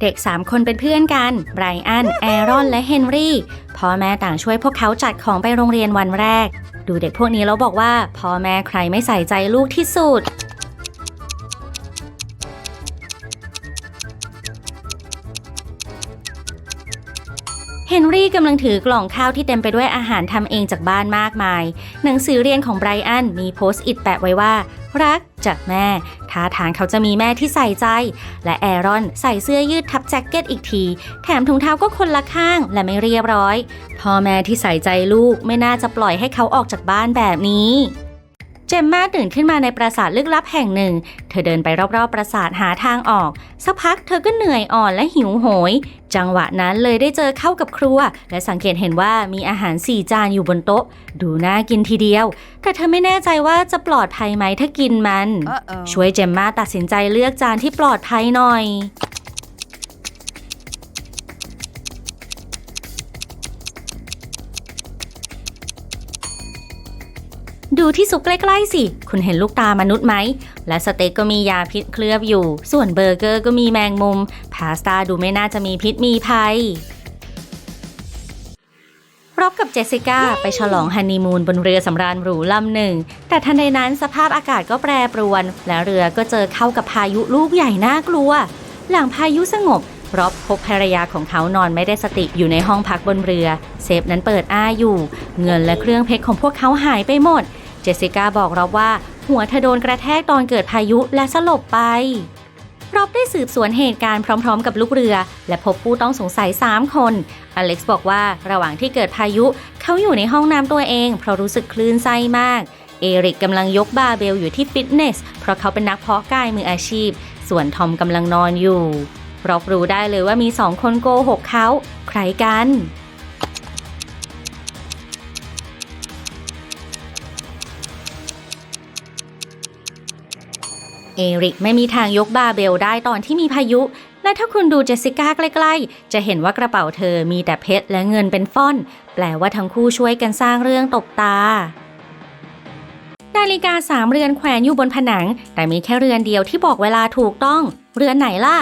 เด็ก 3 คนเป็นเพื่อนกัน ไบรอัน แอรอน และเฮนรี่ พ่อแม่ต่างช่วยพวกเขาจัดของไปโรงเรียนวันแรก ดูเด็กพวกนี้แล้วบอกว่า พ่อแม่ใครไม่ใส่ใจลูกที่สุด กำลังถือกล่องข้าวที่เต็มไปด้วยอาหารทำเองจากบ้านมากมาย หนังสือเรียนของไบรอันมีโพสต์อิดแปะไว้ว่า รักจากแม่ท่าทางเขาจะมีแม่ที่ใส่ใจ และแอรอนใส่เสื้อยืดทับแจ็คเก็ตอีกที แถมถุงเท้าก็คนละข้างและไม่เรียบร้อย พ่อแม่ที่ใส่ใจลูกไม่น่าจะปล่อยให้เขาออกจากบ้านแบบนี้ เจมมาตื่นขึ้นมาในปราสาทลึกลับแห่งหนึ่ง เธอเดินไปรอบๆ ปราสาทหาทางออก สักพักเธอก็เหนื่อยอ่อนและหิวโหย จังหวะนั้นเลยได้เจอเข้ากับครัว และสังเกตเห็นว่ามีอาหารสี่จานอยู่บนโต๊ะ ดูน่ากินทีเดียว แต่เธอไม่แน่ใจว่าจะปลอดภัยไหมถ้ากินมัน Uh-oh. ช่วยเจมมาตัดสินใจเลือกจานที่ปลอดภัยหน่อย ดูที่ซุปใกล้ๆสิ คุณเห็นลูกตามนุษย์ไหม และสเต็กก็มียาพิษเคลือบอยู่ ส่วนเบอร์เกอร์ก็มีแมงมุม พาสต้าดูไม่น่าจะมีพิษมีภัยรอบกับเจสสิก้าไปฉลองฮันนีมูนบนเรือสำราญหรูลำหนึ่ง แต่ทันใดนั้นสภาพอากาศก็แปรปรวน และเรือก็เจอเข้ากับพายุลูกใหญ่น่ากลัว หลังพายุสงบรอบพบภรรยาของเขานอนไม่ได้สติอยู่ในห้องพักบนเรือ เซฟนั้นเปิดอ้าอยู่ เงินและเครื่องเพชรของพวกเขาหายไปหมด เจสสิก้าบอกเราว่า หัวเธอโดนกระแทกตอนเกิดพายุและสลบไปรอบได้สืบสวนเหตุการณ์พร้อมๆ กับลูกเรือ และพบผู้ต้องสงสัย 3 คน อเล็กซ์บอกว่าระหว่างที่เกิดพายุเขาอยู่ในห้องน้ำตัวเองเพราะรู้สึกคลื่นไส้มาก เอริกกำลังยกบาร์เบลอยู่ที่ฟิตเนส เพราะเขาเป็นนักเพาะกายมืออาชีพ ส่วนทอมกำลังนอนอยู่รอบรู้ได้เลยว่ามีสองคนโกหกเขาใครกัน เอริกไม่มีทางยกบาร์เบลได้ตอนที่มีพายุ และถ้าคุณดูเจสสิก้าใกล้ ๆ จะเห็นว่ากระเป๋าเธอมีแต่เพชรและเงินเป็นฟ่อน แปลว่าทั้งคู่ช่วยกันสร้างเรื่องตบตา นาฬิกาสามเรือนแขวนอยู่บนผนัง แต่มีแค่เรือนเดียวที่บอกเวลาถูกต้อง เรือนไหนล่ะ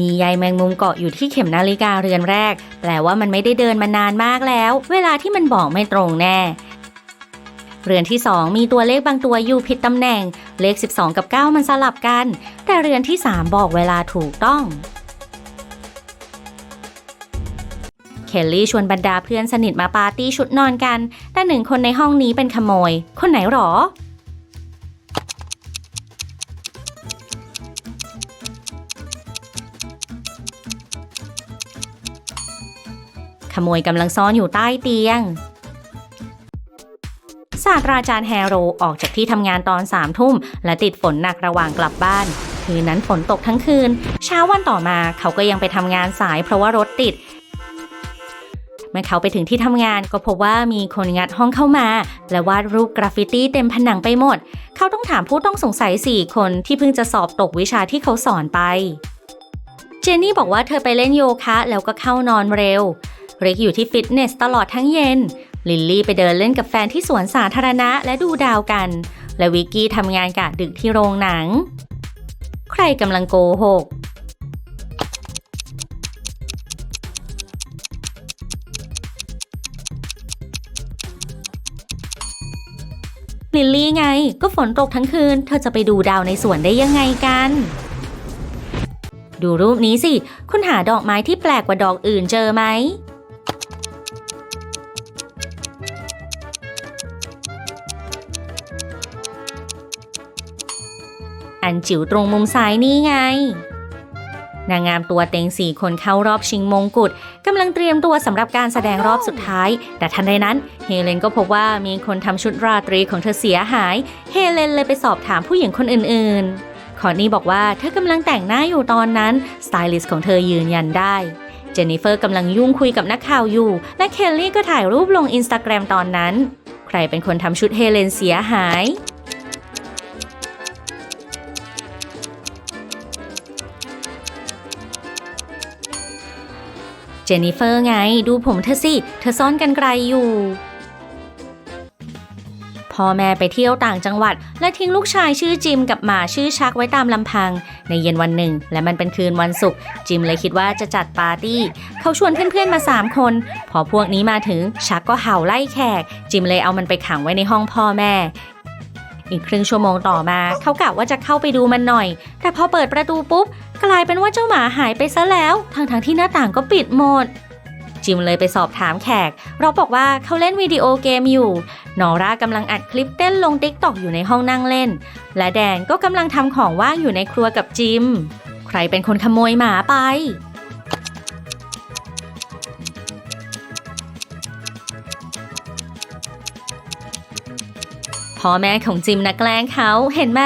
มีใยแมงมุมเกาะอยู่ที่เข็มนาฬิกาเรือนแรก แปลว่ามันไม่ได้เดินมานานมากแล้ว เวลาที่มันบอกไม่ตรงแน่ เรือนที่ 2 มีตัวเลขบางตัวอยู่ผิดตำแหน่ง เลข 12 กับ 9 มันสลับกัน แต่เรือนที่ 3 บอกเวลาถูกต้องเคลลี่ชวนบรรดาเพื่อนสนิทมาปาร์ตี้ชุดนอนกัน แต่หนึ่งคนในห้องนี้เป็นขโมย คนไหนหรอ โมยกำลังซ่อนอยู่ใต้เตียง ศาสตราจารย์แฮโรออกจากที่ทำงานตอนสามทุ่ม และติดฝนหนักระหว่างกลับบ้าน คืนนั้นฝนตกทั้งคืน เช้าวันต่อมาเขาก็ยังไปทำงานสายเพราะว่ารถติด เมื่อเขาไปถึงที่ทำงานก็พบว่ามีคนงัดห้องเข้ามา และวาดรูปกราฟฟิตี้เต็มผนังไปหมด เขาต้องถามผู้ต้องสงสัย4คนที่เพิ่งจะสอบตกวิชาที่เขาสอนไปเจนนี่บอกว่าเธอไปเล่นโยคะแล้วก็เข้านอนเร็ว ริกอยู่ที่ฟิตเนสตลอดทั้งเย็น ลิลลี่ไปเดินเล่นกับแฟนที่สวนสาธารณะและดูดาวกัน และวิกกี้ทำงานกะดึกที่โรงหนัง ใครกำลังโกหก ลิลลี่ไงก็ฝนตกทั้งคืน เธอจะไปดูดาวในสวนได้ยังไงกันดูรูปนี้สิ คุณหาดอกไม้ที่แปลกกว่าดอกอื่นเจอไหม อันจิ๋วตรงมุมซ้ายนี่ไง นางงามตัวเต็งสี่คนเข้ารอบชิงมงกุฎกำลังเตรียมตัวสำหรับการแสดงรอบสุดท้าย แต่ทันใดนั้น เฮเลนก็พบว่ามีคนทำชุดราตรีของเธอเสียหาย เฮเลนเลยไปสอบถามผู้หญิงคนอื่นๆ คอร์นี่บอกว่าเธอกำลังแต่งหน้าอยู่ตอนนั้น สไตลิสต์ของเธอยืนยันได้เจนนิเฟอร์กำลังยุ่งคุยกับนักข่าวอยู่ และเคลลี่ก็ถ่ายรูปลงอินสตาแกรมตอนนั้น ใครเป็นคนทำชุดเฮเลนเสียหาย จนนิเฟอร์ไงดูผมเธอสิ เธอซ่อนกันไกลอยู่ พ่อแม่ไปเที่ยวต่างจังหวัด และทิ้งลูกชายชื่อจิมกับหมาชื่อชักไว้ตามลำพัง ในเย็นวันหนึ่ง และมันเป็นคืนวันศุกร์จิมเลยคิดว่าจะจัดปาร์ตี้ เขาชวนเพื่อนๆมา 3 คน พอพวกนี้มาถึงชักก็เห่าไล่แขก จิมเลยเอามันไปขังไว้ในห้องพ่อแม่อีกครึ่งชั่วโมงต่อมา เขากะว่าจะเข้าไปดูมันหน่อย แต่พอเปิดประตูปุ๊บ กลายเป็นว่าเจ้าหมาหายไปซะแล้วทั้งๆที่หน้าต่างก็ปิดหมด จิมเลยไปสอบถามแขก เราบอกว่าเขาเล่นวิดีโอเกมอยู่ นอร่ากำลังอัดคลิปเต้นลงติ๊กตอกอยู่ในห้องนั่งเล่น และแดนก็กำลังทำของว่างอยู่ในครัวกับจิม ใครเป็นคนขโมยหมาไป พ่อแม่ของจิมนะแกล้งเขาเห็นไหม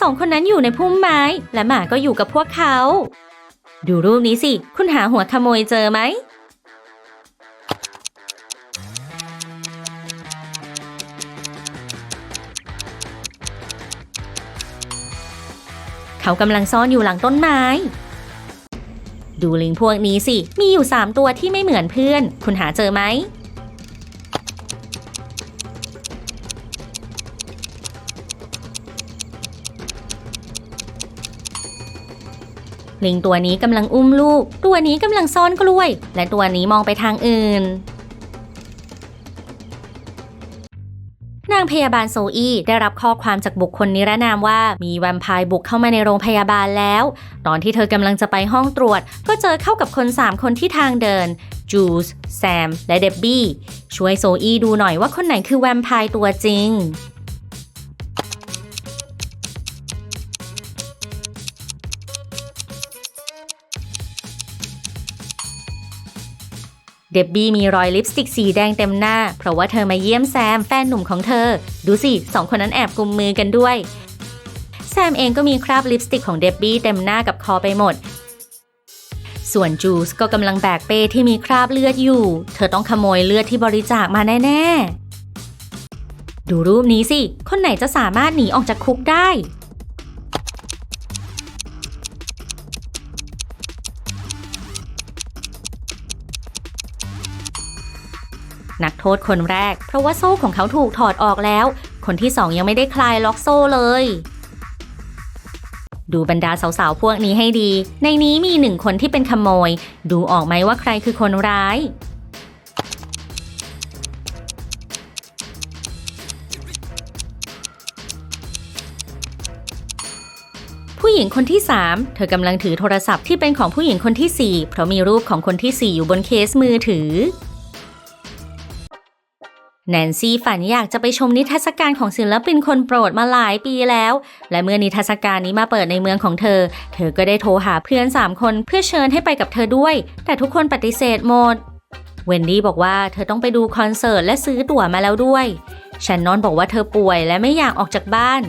สองคนนั้นอยู่ในพุ่มไม้ และหมาก็อยู่กับพวกเขา ดูรูปนี้สิ คุณหาหัวขโมยเจอไหมเขากำลังซ่อนอยู่หลังต้นไม้ ดูลิงพวกนี้สิ มีอยู่3ตัวที่ไม่เหมือนเพื่อน คุณหาเจอไหม ลิงตัวนี้กำลังอุ้มลูก ตัวนี้กำลังซ่อนกล้วย และตัวนี้มองไปทางอื่น นางพยาบาลโซอี้ได้รับข้อความจากบุคคลนิรนามว่ามีแวมไพร์บุกเข้ามาในโรงพยาบาลแล้ว ตอนที่เธอกำลังจะไปห้องตรวจ ก็เจอเข้ากับคน 3 คนที่ทางเดินจูสแซม และเดบบี้ ช่วยโซอี้ดูหน่อยว่าคนไหนคือแวมไพร์ตัวจริง เดบบี้มีรอยลิปสติกสีแดงเต็มหน้า เพราะว่าเธอมาเยี่ยมแซมแฟนหนุ่มของเธอ ดูสิสองคนนั้นแอบกุมมือกันด้วย แซมเองก็มีคราบลิปสติกของเดบบี้เต็มหน้ากับคอไปหมด ส่วนจูสก็กำลังแบกเป้ที่มีคราบเลือดอยู่ เธอต้องขโมยเลือดที่บริจาคมาแน่ๆ ดูรูปนี้สิ คนไหนจะสามารถหนีออกจากคุกได้ นักโทษคนแรก เพราะว่าโซ่ของเขาถูกถอดออกแล้ว คนที่สองยังไม่ได้คลายล็อกโซ่เลย ดูบรรดาสาวๆพวกนี้ให้ดี ในนี้มีหนึ่งคนที่เป็นขโมย ดูออกไหมว่าใครคือคนร้ายผู้หญิงคนที่ 3 เธอกำลังถือโทรศัพท์ที่เป็นของผู้หญิงคนที่ 4 เพราะมีรูปของคนที่ 4 อยู่บนเคสมือถือ แนนซี่ฝันอยากจะไปชมนิทรรศการของศิลปินคนโปรดมาหลายปีแล้ว และเมื่อนิทรรศการนี้มาเปิดในเมืองของเธอ เธอก็ได้โทรหาเพื่อน 3 คนเพื่อเชิญให้ไปกับเธอด้วย แต่ทุกคนปฏิเสธหมด เวนดี้บอกว่าเธอต้องไปดูคอนเสิร์ตและซื้อตั๋วมาแล้วด้วยแชนนอนบอกว่าเธอป่วยและไม่อยากออกจากบ้าน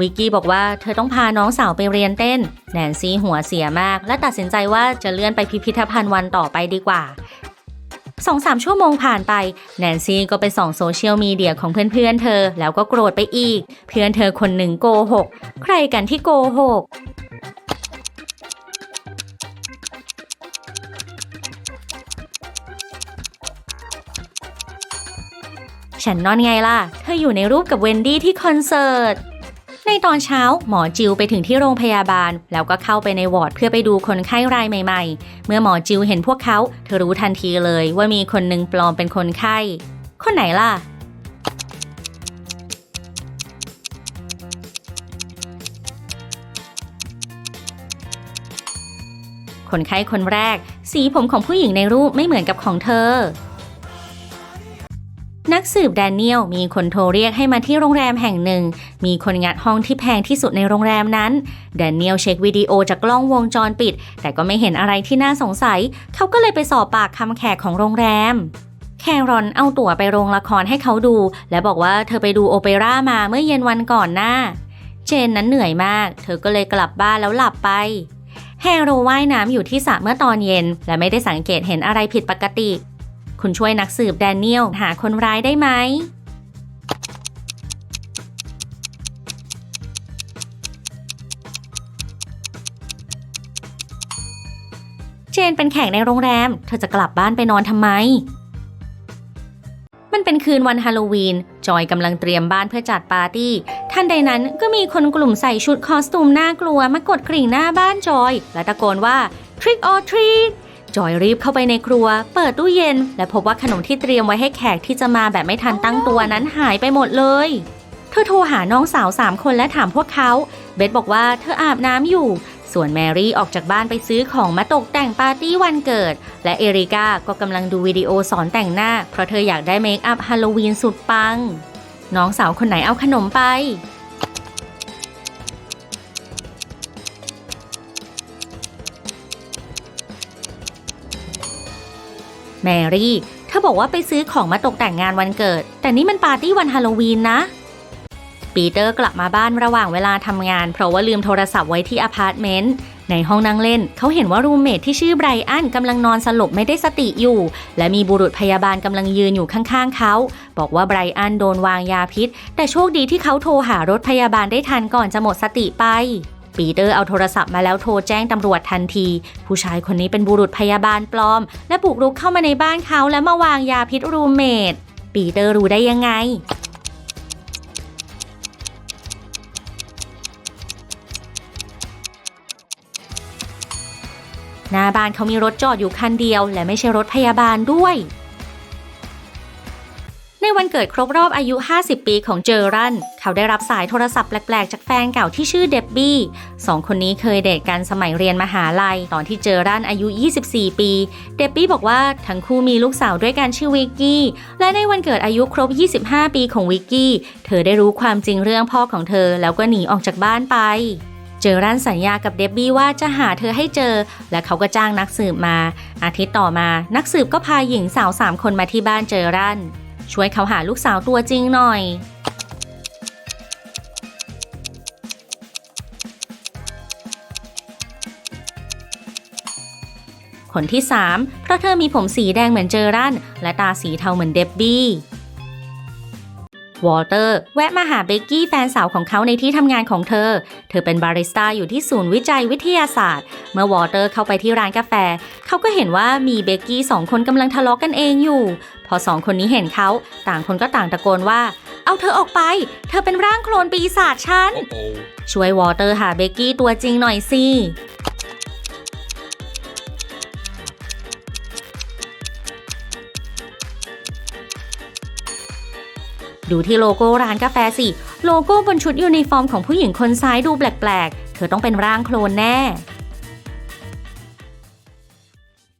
วิกกี้บอกว่าเธอต้องพาน้องสาวไปเรียนเต้น แนนซี่หัวเสียมาก และตัดสินใจว่าจะเลื่อนไปพิพิธภัณฑ์วันต่อไปดีกว่า สองสามชั่วโมงผ่านไป แนนซี่ก็ไปส่องโซเชียลมีเดียของเพื่อนๆเธอ แล้วก็โกรธไปอีก เพื่อนเธอคนหนึ่งโกหก ใครกันที่โกหกฉันนอนไงล่ะ เธออยู่ในรูปกับเวนดี้ที่คอนเสิร์ต ในตอนเช้าหมอจิวไปถึงที่โรงพยาบาล แล้วก็เข้าไปในวอร์ดเพื่อไปดูคนไข้รายใหม่ ๆ เมื่อหมอจิวเห็นพวกเขา เธอรู้ทันทีเลยว่ามีคนหนึ่งปลอมเป็นคนไข้ คนไหนล่ะ คนไข้คนแรก สีผมของผู้หญิงในรูปไม่เหมือนกับของเธอ นักสืบแดเนียลมีคนโทรเรียกให้มาที่โรงแรมแห่งหนึ่ง มีคนงัดห้องที่แพงที่สุดในโรงแรมนั้น แดเนียลเช็ควิดีโอจากกล้องวงจรปิด แต่ก็ไม่เห็นอะไรที่น่าสงสัย เขาก็เลยไปสอบปากคำแขกของโรงแรมแครอนเอาตั๋วไปโรงละครให้เขาดู และบอกว่าเธอไปดูโอเปร่ามาเมื่อเย็นวันก่อนหน้า เจนนั้นเหนื่อยมาก เธอก็เลยกลับบ้านแล้วหลับไปแฮโรว่ายน้ำอยู่ที่สระเมื่อตอนเย็น และไม่ได้สังเกตเห็นอะไรผิดปกติ คุณช่วยนักสืบแดเนียลหาคนร้ายได้ไหม เจนเป็นแขกในโรงแรม เธอจะกลับบ้านไปนอนทำไม มันเป็นคืนวันฮาโลวีน จอยกำลังเตรียมบ้านเพื่อจัดปาร์ตี้ทันใดนั้นก็มีคนกลุ่มใส่ชุดคอสตูมน่ากลัวมากดกริ่งหน้าบ้านจอย และตะโกนว่า trick or treat จอยรีบเข้าไปในครัว เปิดตู้เย็น และพบว่าขนมที่เตรียมไว้ให้แขกที่จะมาแบบไม่ทันตั้งตัวนั้นหายไปหมดเลย เธอโทรหาน้องสาวสามคนและถามพวกเขา เบสบอกว่าเธออาบน้ำอยู่ ส่วนแมรี่ออกจากบ้านไปซื้อของมาตกแต่งปาร์ตี้วันเกิด และเอริกาก็กำลังดูวิดีโอสอนแต่งหน้า เพราะเธออยากได้เมคอัพฮาโลวีนสุดปัง น้องสาวคนไหนเอาขนมไป แมรี่เธอบอกว่าไปซื้อของมาตกแต่งงานวันเกิด แต่นี่มันปาร์ตี้วันฮาโลวีนนะ ปีเตอร์กลับมาบ้านระหว่างเวลาทำงาน เพราะว่าลืมโทรศัพท์ไว้ที่อพาร์ตเมนต์ ในห้องนั่งเล่น เขาเห็นว่ารูมเมทที่ชื่อไบรอันกำลังนอนสลบไม่ได้สติอยู่ และมีบุรุษพยาบาลกำลังยืนอยู่ข้างๆเขา บอกว่าไบรอันโดนวางยาพิษ แต่โชคดีที่เขาโทรหารถพยาบาลได้ทันก่อนจะหมดสติไป ปีเตอร์เอาโทรศัพท์มาแล้วโทรแจ้งตำรวจทันที ผู้ชายคนนี้เป็นบุรุษพยาบาลปลอม และบุกรุกเข้ามาในบ้านเขาและมาวางยาพิษรูมเมทปีเตอร์รู้ได้ยังไงหน้าบ้านเขามีรถจอดอยู่คันเดียว และไม่ใช่รถพยาบาลด้วย วันเกิดครบรอบอายุ 50 ปีของเจอรัน เขาได้รับสายโทรศัพท์แปลกๆ จากแฟนเก่าที่ชื่อเดบบี้สองคนนี้เคยเดทกันสมัยเรียนมหาลัย ตอนที่เจอรันอายุ 24 ปี เดบบี้บอกว่าทั้งคู่มีลูกสาวด้วยกันชื่อวิกกี้ และในวันเกิดอายุครบ 25 ปีของวิกกี้ เธอได้รู้ความจริงเรื่องพ่อของเธอ แล้วก็หนีออกจากบ้านไปเจอรันสัญญากับเดบบี้ว่าจะหาเธอให้เจอ และเขาก็จ้างนักสืบมา อาทิตย์ต่อมา นักสืบก็พาหญิงสาวสามคนมาที่บ้านเจอรัน ช่วยเขาหาลูกสาวตัวจริงหน่อย คนที่ 3 เพราะเธอมีผมสีแดงเหมือนเจอรันและตาสีเทาเหมือนเดบบี้วอลเตอร์แวะมาหาเบกกี้แฟนสาวของเขาในที่ทำงานของเธอ เธอเป็นบาริสต้าอยู่ที่ศูนย์วิจัยวิทยาศาสตร์ เมื่อวอลเตอร์เข้าไปที่ร้านกาแฟ เขาก็เห็นว่ามีเบกกี้สองคนกำลังทะเลาะกันเองอยู่ พอสองคนนี้เห็นเขาต่างคนก็ต่างตะโกนว่า เอาเธอออกไป เธอเป็นร่างโคลนปีศาจฉัน Uh-oh. ช่วยวอเตอร์หาเบกกี้ตัวจริงหน่อยสิดูที่โลโก้ร้านกาแฟสิ โลโก้บนชุดยูนิฟอร์มของผู้หญิงคนซ้ายดูแปลกๆ เธอต้องเป็นร่างโคลนแน่